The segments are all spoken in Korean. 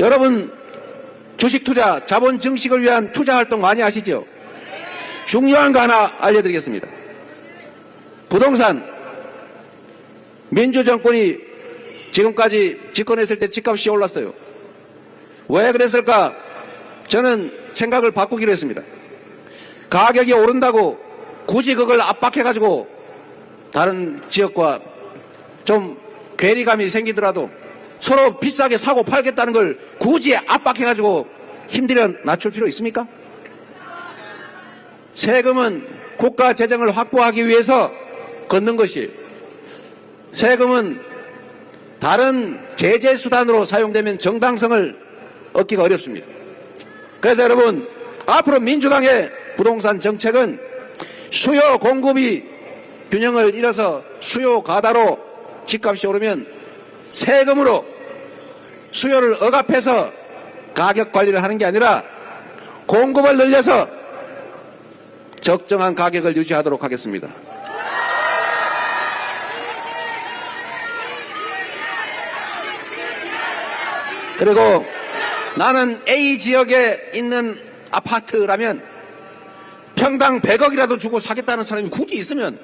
여러분 주식 투자, 자본 증식을 위한 투자 활동 많이 하시죠? 중요한 거 하나 알려드리겠습니다. 부동산 민주 정권이 지금까지 집권했을 때 집값이 올랐어요. 왜 그랬을까? 저는 생각을 바꾸기로 했습니다. 가격이 오른다고 굳이 그걸 압박해가지고 다른 지역과 좀 괴리감이 생기더라도 서로 비싸게 사고 팔겠다는 걸 굳이 압박해가지고 힘들여 낮출 필요 있습니까? 세금은 국가 재정을 확보하기 위해서 걷는 것이에요. 세금은 다른 제재 수단으로 사용되면 정당성을 얻기가 어렵습니다. 그래서 여러분 앞으로 민주당의 부동산 정책은 수요 공급이 균형을 잃어서 수요 가다로 집값이 오르면 세금으로 수요를 억압해서 가격 관리를 하는 게 아니라 공급을 늘려서 적정한 가격을 유지하도록 하겠습니다. 그리고 나는 A 지역에 있는 아파트라면 평당 100억이라도 주고 사겠다는 사람이 굳이 있으면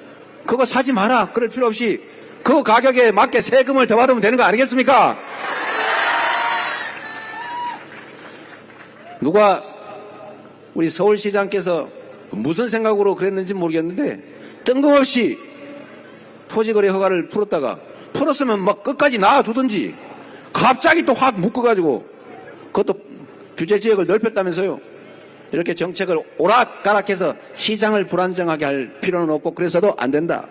그거 사지 마라. 그럴 필요 없이 그 가격에 맞게 세금을 더 받으면 되는 거 아니겠습니까? 누가 우리 서울시장께서 무슨 생각으로 그랬는지 모르겠는데 뜬금없이 토지거래 허가를 풀었다가 풀었으면 막 끝까지 놔두든지 갑자기 또 확 묶어가지고 그것도 규제 지역을 넓혔다면서요. 이렇게 정책을 오락가락해서 시장을 불안정하게 할 필요는 없고 그래서도 안 된다.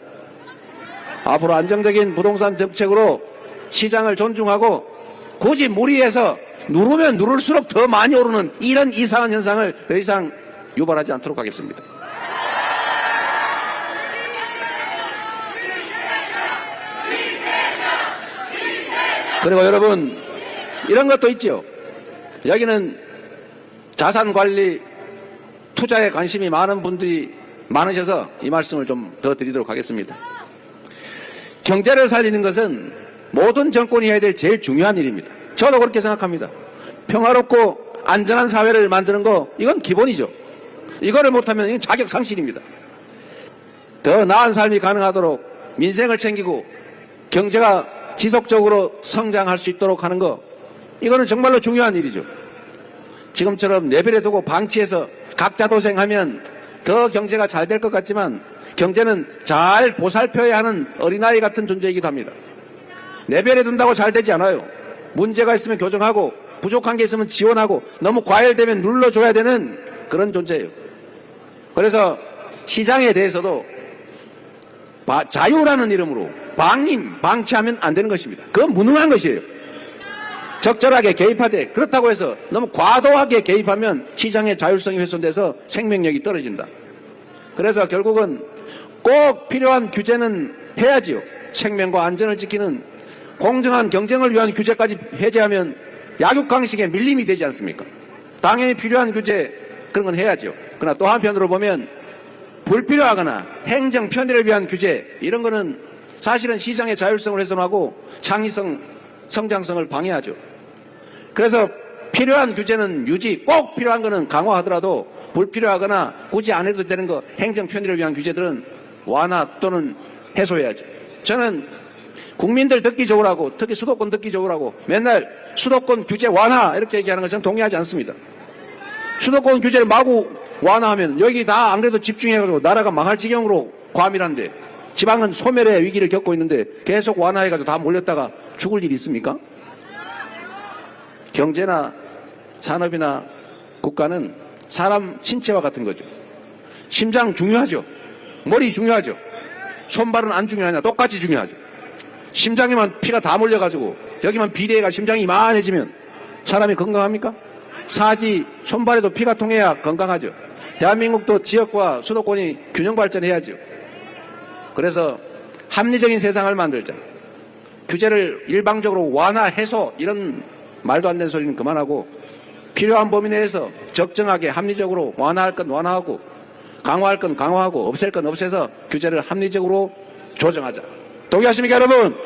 앞으로 안정적인 부동산 정책으로 시장을 존중하고 굳이 무리해서 누르면 누를수록 더 많이 오르는 이런 이상한 현상을 더 이상 유발하지 않도록 하겠습니다. 그리고 여러분 이런 것도 있죠. 여기는 자산 관리 투자에 관심이 많은 분들이 많으셔서 이 말씀을 좀 더 드리도록 하겠습니다. 경제를 살리는 것은 모든 정권이 해야 될 제일 중요한 일입니다. 저도 그렇게 생각합니다. 평화롭고 안전한 사회를 만드는 거 이건 기본이죠. 이거를 못하면 이건 자격 상실입니다. 더 나은 삶이 가능하도록 민생을 챙기고 경제가 지속적으로 성장할 수 있도록 하는 거 이거는 정말로 중요한 일이죠. 지금처럼 내버려 두고 방치해서 각자 도생하면 더 경제가 잘 될 것 같지만 경제는 잘 보살펴야 하는 어린아이 같은 존재이기도 합니다. 내버려 둔다고 잘 되지 않아요. 문제가 있으면 교정하고 부족한 게 있으면 지원하고 너무 과열되면 눌러줘야 되는 그런 존재예요. 그래서 시장에 대해서도 바- 자유라는 이름으로 방임, 방치하면 안 되는 것입니다. 그건 무능한 것이에요. 적절하게 개입하되 그렇다고 해서 너무 과도하게 개입하면 시장의 자율성이 훼손돼서 생명력이 떨어진다. 그래서 결국은 꼭 필요한 규제는 해야지요. 생명과 안전을 지키는 공정한 경쟁을 위한 규제까지 해제하면 약육강식의 밀림이 되지 않습니까? 당연히 필요한 규제 그런 건 해야죠. 그러나 또 한편으로 보면 불필요하거나 행정 편의를 위한 규제 이런 거는 사실은 시장의 자율성을 훼손하고 창의성, 성장성을 방해하죠. 그래서 필요한 규제는 유지, 꼭 필요한 거는 강화하더라도 불필요하거나 굳이 안 해도 되는 거 행정 편의를 위한 규제들은 완화 또는 해소해야죠. 저는 국민들 듣기 좋으라고 특히 수도권 듣기 좋으라고 맨날 수도권 규제 완화 이렇게 얘기하는 거 저는 동의하지 않습니다. 수도권 규제를 마구 완화하면 여기 다 안 그래도 집중해가지고 나라가 망할 지경으로 과밀한데 지방은 소멸의 위기를 겪고 있는데 계속 완화해가지고 다 몰렸다가 죽을 일 있습니까? 경제나 산업이나 국가는 사람 신체와 같은 거죠. 심장 중요하죠. 머리 중요하죠. 손발은 안 중요하냐? 똑같이 중요하죠. 심장에만 피가 다 몰려가지고 여기만 비대가 심장이 이만해지면 사람이 건강합니까? 사지, 손발에도 피가 통해야 건강하죠. 대한민국도 지역과 수도권이 균형 발전해야죠. 그래서 합리적인 세상을 만들자. 규제를 일방적으로 완화, 해소 이런 말도 안 되는 소리는 그만하고 필요한 범위 내에서 적정하게 합리적으로 완화할 건 완화하고 강화할 건 강화하고 없앨 건 없애서 규제를 합리적으로 조정하자. 동의하십니까 여러분?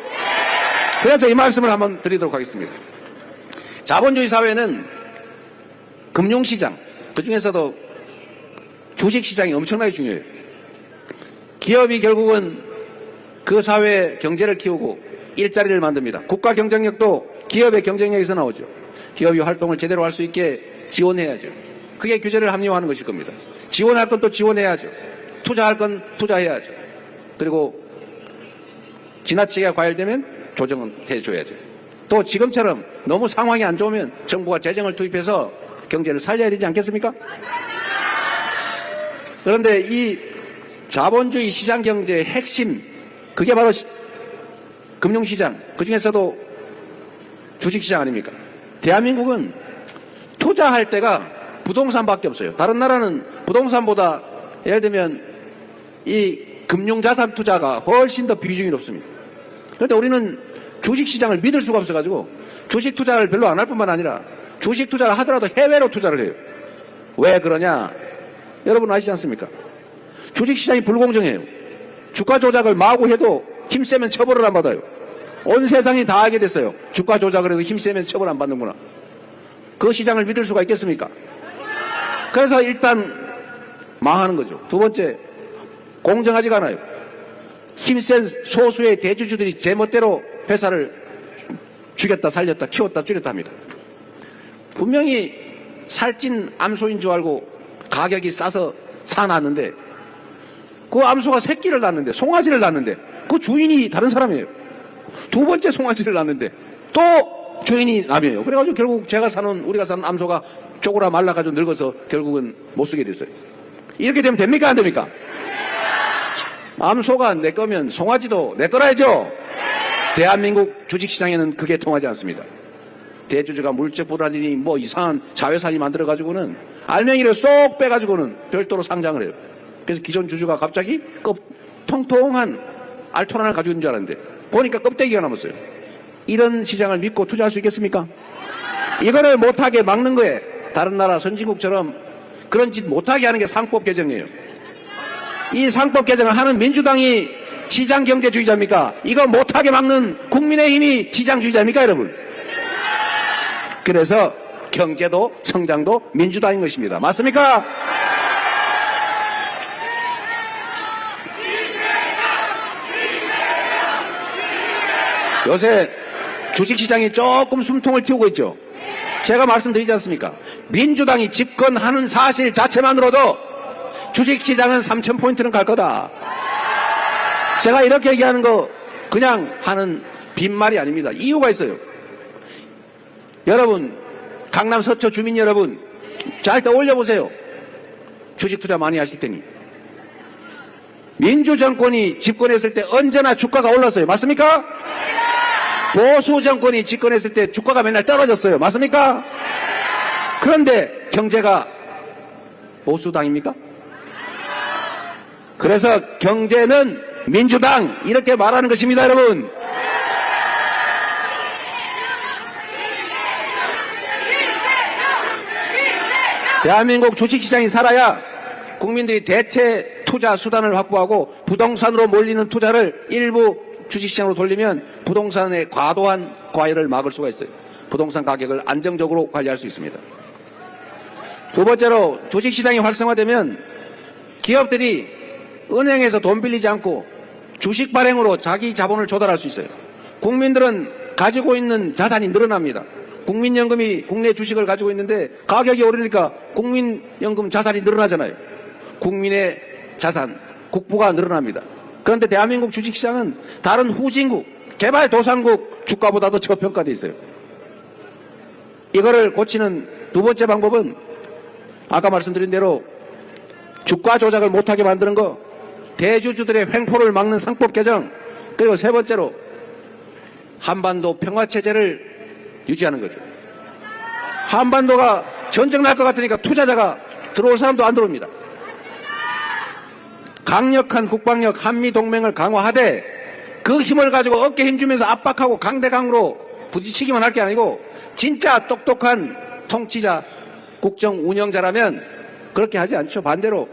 그래서 이 말씀을 한번 드리도록 하겠습니다. 자본주의 사회는 금융시장, 그 중에서도 주식시장이 엄청나게 중요해요. 기업이 결국은 그 사회 경제를 키우고 일자리를 만듭니다. 국가 경쟁력도 기업의 경쟁력에서 나오죠. 기업이 활동을 제대로 할 수 있게 지원해야죠. 그게 규제를 합리화하는 것일 겁니다. 지원할 건 또 지원해야죠. 투자할 건 투자해야죠. 그리고 지나치게 과열되면 조정은 해줘야죠. 또 지금처럼 너무 상황이 안 좋으면 정부가 재정을 투입해서 경제를 살려야 되지 않겠습니까? 그런데 이 자본주의 시장 경제의 핵심, 그게 바로 시- 금융시장, 그 중에서도 주식시장 아닙니까? 대한민국은 투자할 때가 부동산밖에 없어요. 다른 나라는 부동산보다 예를 들면 이 금융자산 투자가 훨씬 더 비중이 높습니다. 그런데 우리는 주식시장을 믿을 수가 없어가지고 주식 투자를 별로 안 할 뿐만 아니라 주식 투자를 하더라도 해외로 투자를 해요. 왜 그러냐? 여러분 아시지 않습니까? 주식시장이 불공정해요. 주가 조작을 마구 해도 힘세면 처벌을 안 받아요. 온 세상이 다 알게 됐어요. 주가 조작을 해도 힘세면 처벌 안 받는구나. 그 시장을 믿을 수가 있겠습니까? 그래서 일단 망하는 거죠. 두 번째, 공정하지가 않아요. 힘센 소수의 대주주들이 제멋대로 회사를 죽였다 살렸다 키웠다 줄였다 합니다. 분명히 살찐 암소인 줄 알고 가격이 싸서 사놨는데 그 암소가 새끼를 낳는데 송아지를 낳는데 그 주인이 다른 사람이에요. 두 번째 송아지를 낳는데 또 주인이 남이에요. 그래가지고 결국 제가 사는 우리가 사는 암소가 쪼그라 말라가지고 늙어서 결국은 못 쓰게 됐어요. 이렇게 되면 됩니까 안 됩니까? 암소가 내 거면 송아지도 내 거라야죠. 대한민국 주식시장에는 그게 통하지 않습니다. 대주주가 물적 불안이니 뭐 이상한 자회사니 만들어가지고는 알맹이를 쏙 빼가지고는 별도로 상장을 해요. 그래서 기존 주주가 갑자기 껍, 통통한 알토 하나를 가지고 있는 줄 알았는데 보니까 껍데기가 남았어요. 이런 시장을 믿고 투자할 수 있겠습니까? 이거를 못하게 막는 거에 다른 나라 선진국처럼 그런 짓 못하게 하는 게 상법 개정이에요. 이 상법 개정을 하는 민주당이 시장 경제주의자입니까? 이거 못하게 막는 국민의힘이 시장주의자입니까, 여러분? 그래서 경제도 성장도 민주당인 것입니다. 맞습니까? 요새 주식시장이 조금 숨통을 틔우고 있죠. 제가 말씀드리지 않습니까? 민주당이 집권하는 사실 자체만으로도 주식시장은 3,000포인트는 갈 거다. 제가 이렇게 얘기하는 거 그냥 하는 빈말이 아닙니다. 이유가 있어요. 여러분, 강남 서초 주민 여러분, 잘 떠올려 보세요. 주식 투자 많이 하실 테니. 민주정권이 집권했을 때 언제나 주가가 올랐어요. 맞습니까? 보수 정권이 집권했을 때 주가가 맨날 떨어졌어요. 맞습니까? 그런데 경제가 보수당입니까? 그래서 경제는 민주당 이렇게 말하는 것입니다, 여러분. 대한민국 주식시장이 살아야 국민들이 대체 투자 수단을 확보하고 부동산으로 몰리는 투자를 일부 주식시장으로 돌리면 부동산의 과도한 과열을 막을 수가 있어요. 부동산 가격을 안정적으로 관리할 수 있습니다. 두 번째로 주식시장이 활성화되면 기업들이 은행에서 돈 빌리지 않고 주식 발행으로 자기 자본을 조달할 수 있어요. 국민들은 가지고 있는 자산이 늘어납니다. 국민연금이 국내 주식을 가지고 있는데 가격이 오르니까 국민연금 자산이 늘어나잖아요. 국민의 자산, 국부가 늘어납니다. 그런데 대한민국 주식시장은 다른 후진국, 개발도상국 주가보다도 저평가돼 있어요. 이거를 고치는 두 번째 방법은 아까 말씀드린 대로 주가 조작을 못하게 만드는 거, 대주주들의 횡포를 막는 상법 개정, 그리고 세 번째로 한반도 평화체제를 유지하는 거죠. 한반도가 전쟁 날 것 같으니까 투자자가 들어올 사람도 안 들어옵니다. 강력한 국방력 한미 동맹을 강화하되 그 힘을 가지고 어깨 힘주면서 압박하고 강대강으로 부딪히기만 할 게 아니고 진짜 똑똑한 통치자 국정 운영자라면 그렇게 하지 않죠. 반대로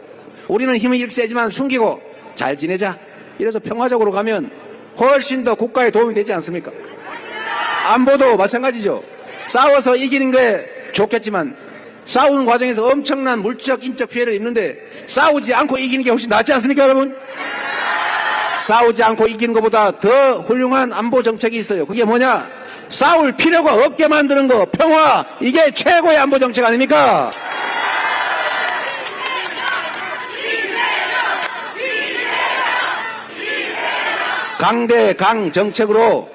우리는 힘이 이렇게 세지만 숨기고 잘 지내자. 이래서 평화적으로 가면 훨씬 더 국가에 도움이 되지 않습니까? 안보도 마찬가지죠. 싸워서 이기는 게 좋겠지만 싸우는 과정에서 엄청난 물적, 인적 피해를 입는데 싸우지 않고 이기는 게 훨씬 낫지 않습니까, 여러분? 싸우지 않고 이기는 것보다 더 훌륭한 안보 정책이 있어요. 그게 뭐냐? 싸울 필요가 없게 만드는 거, 평화. 이게 최고의 안보 정책 아닙니까? 강대 강 정책으로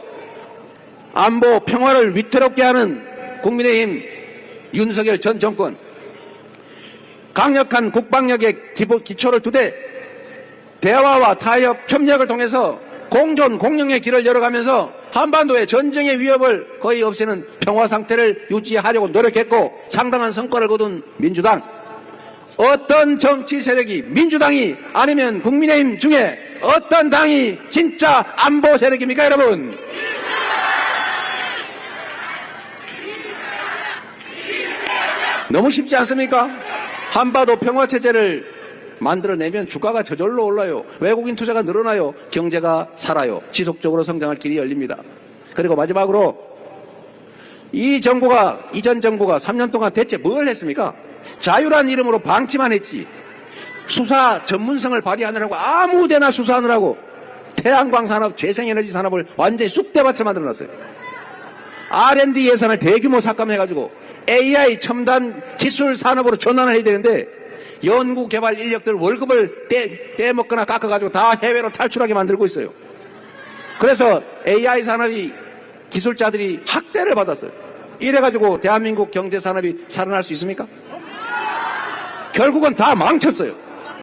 안보 평화를 위태롭게 하는 국민의힘 윤석열 전 정권. 강력한 국방력의 기초를 두되 대화와 타협 협력을 통해서 공존 공영의 길을 열어가면서 한반도의 전쟁의 위협을 거의 없애는 평화 상태를 유지하려고 노력했고 상당한 성과를 거둔 민주당. 어떤 정치 세력이 민주당이 아니면 국민의힘 중에 어떤 당이 진짜 안보 세력입니까 여러분 너무 쉽지 않습니까? 한반도 평화 체제를 만들어내면 주가가 저절로 올라요. 외국인 투자가 늘어나요. 경제가 살아요. 지속적으로 성장할 길이 열립니다. 그리고 마지막으로 이 정부가 이전 정부가 3년 동안 대체 뭘 했습니까? 자유란 이름으로 방치만 했지. 수사 전문성을 발휘하느라고 아무데나 수사하느라고 태양광 산업, 재생에너지 산업을 완전히 쑥대밭에 만들어놨어요. R&D 예산을 대규모 삭감해가지고 AI 첨단 기술 산업으로 전환을 해야 되는데 연구 개발 인력들 월급을 떼, 떼먹거나 깎아가지고 다 해외로 탈출하게 만들고 있어요. 그래서 AI 산업이 기술자들이 학대를 받았어요. 이래가지고 대한민국 경제 산업이 살아날 수 있습니까? 결국은 다 망쳤어요.